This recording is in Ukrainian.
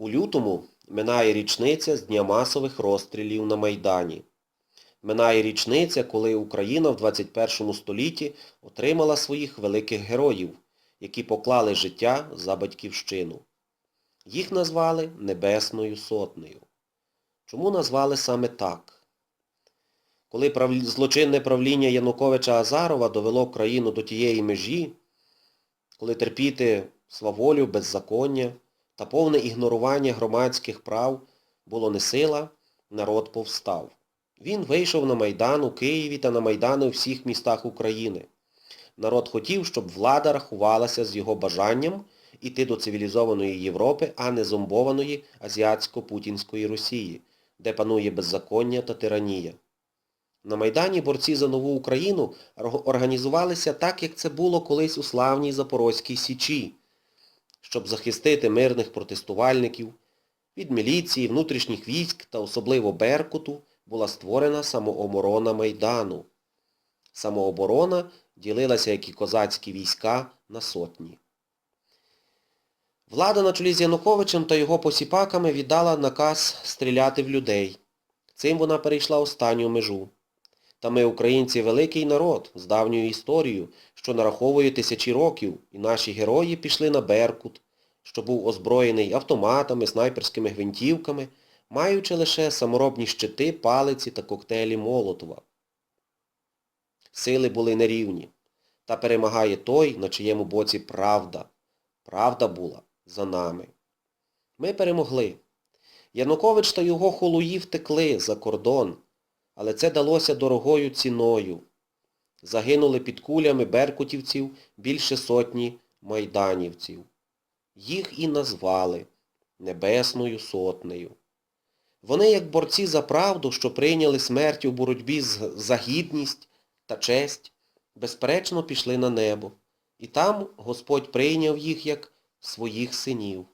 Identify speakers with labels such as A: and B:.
A: У лютому минає річниця з дня масових розстрілів на Майдані. Минає річниця, коли Україна в 21 столітті отримала своїх великих героїв, які поклали життя за батьківщину. Їх назвали Небесною Сотнею. Чому назвали саме так? Коли прав- злочинне правління Януковича Азарова довело країну до тієї межі, коли терпіти сваволю, беззаконня та повне ігнорування громадських прав було не сила, народ повстав. Він вийшов на Майдан у Києві та на Майдани у всіх містах України. Народ хотів, щоб влада рахувалася з його бажанням іти до цивілізованої Європи, а не зомбованої азіатсько-путінської Росії, де панує беззаконня та тиранія. На Майдані борці за нову Україну організувалися так, як це було колись у славній Запорозькій Січі, щоб захистити мирних протестувальників. Від міліції, внутрішніх військ та особливо Беркуту була створена самооборона Майдану. Самооборона ділилася, як і козацькі війська, на сотні. Влада на чолі з Януковичем та його посіпаками віддала наказ стріляти в людей. Цим вона перейшла останню межу. Та ми, українці, великий народ з давньою історією, що нараховує тисячі років, і наші герої пішли на Беркут, що був озброєний автоматами, снайперськими гвинтівками, маючи лише саморобні щити, палиці та коктейлі Молотова. Сили були нерівні. Та перемагає той, на чиєму боці правда. Правда була за нами. Ми перемогли. Янукович та його холуї втекли за кордон, але це далося дорогою ціною. Загинули під кулями беркутівців більше сотні майданівців. Їх і назвали Небесною Сотнею. Вони, як борці за правду, що прийняли смерть у боротьбі за гідність та честь, безперечно пішли на небо. І там Господь прийняв їх як своїх синів.